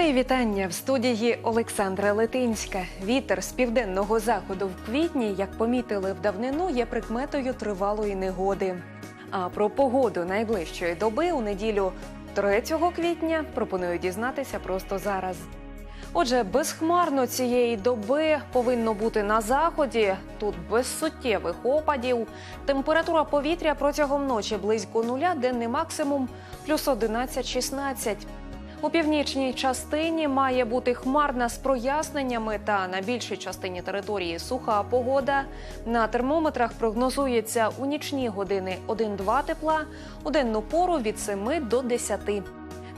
Мої вітання в студії Олександра Летинська. Вітер з південного заходу в квітні, як помітили в давнину, є прикметою тривалої негоди. А про погоду найближчої доби у неділю 3 квітня пропоную дізнатися просто зараз. Отже, безхмарно цієї доби повинно бути на заході. Тут без суттєвих опадів. Температура повітря протягом ночі близько нуля, денний максимум плюс 11-16. У північній частині має бути хмарна з проясненнями та на більшій частині території суха погода. На термометрах прогнозується у нічні години 1-2 тепла, у денну пору від 7 до 10.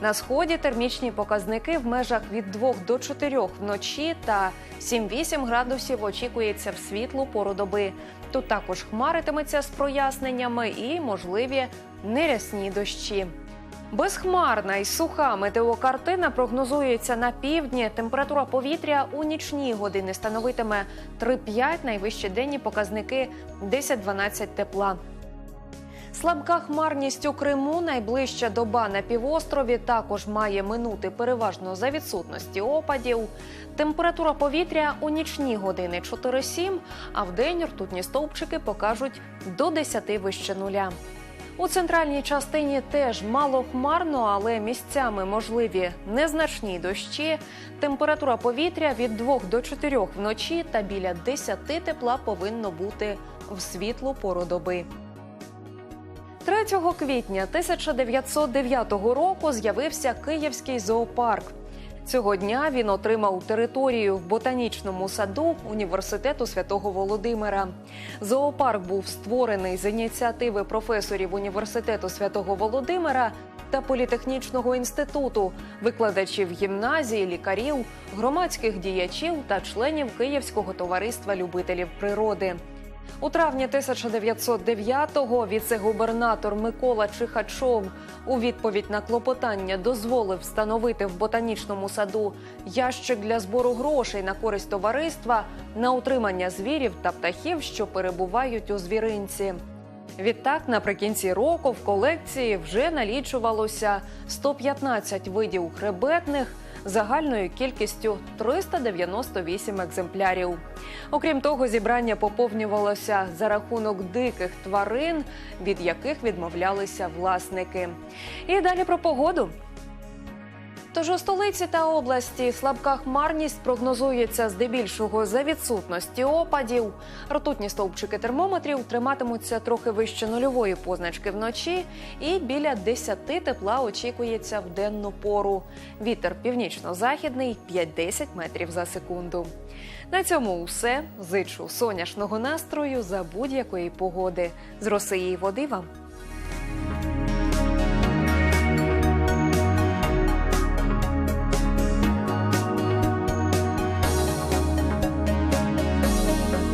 На сході термічні показники в межах від 2 до 4 вночі та 7-8 градусів очікується в світлу пору доби. Тут також хмаритиметься з проясненнями і можливі нерясні дощі. Безхмарна і суха метеокартина прогнозується на півдні. Температура повітря у нічні години становитиме 3-5, найвищі денні показники 10-12 тепла. Слабка хмарність у Криму найближча доба на півострові також має минути переважно за відсутності опадів. Температура повітря у нічні години 4-7, а в день ртутні стовпчики покажуть до 10 вище нуля. У центральній частині теж мало хмарно, але місцями можливі незначні дощі. Температура повітря від 2 до 4 вночі та біля 10 тепла повинно бути в світлу пору доби. 3 квітня 1909 року з'явився Київський зоопарк. Цього дня він отримав територію в ботанічному саду університету святого Володимира. Зоопарк був створений з ініціативи професорів університету святого Володимира та політехнічного інституту, викладачів гімназії, лікарів, громадських діячів та членів Київського товариства любителів природи. У травні 1909-го віце-губернатор Микола Чихачов у відповідь на клопотання дозволив встановити в ботанічному саду ящик для збору грошей на користь товариства на утримання звірів та птахів, що перебувають у звіринці. Відтак, наприкінці року в колекції вже налічувалося 115 видів хребетних загальною кількістю 398 екземплярів. Окрім того, зібрання поповнювалося за рахунок диких тварин, від яких відмовлялися власники. І далі про погоду. Тож у столиці та області слабка хмарність прогнозується здебільшого за відсутності опадів. Ртутні стовпчики термометрів триматимуться трохи вище нульової позначки вночі, і біля 10 тепла очікується в денну пору. Вітер північно-західний 5-10 метрів за секунду. На цьому все. Зичу сонячного настрою за будь-якої погоди. З роси і води вам.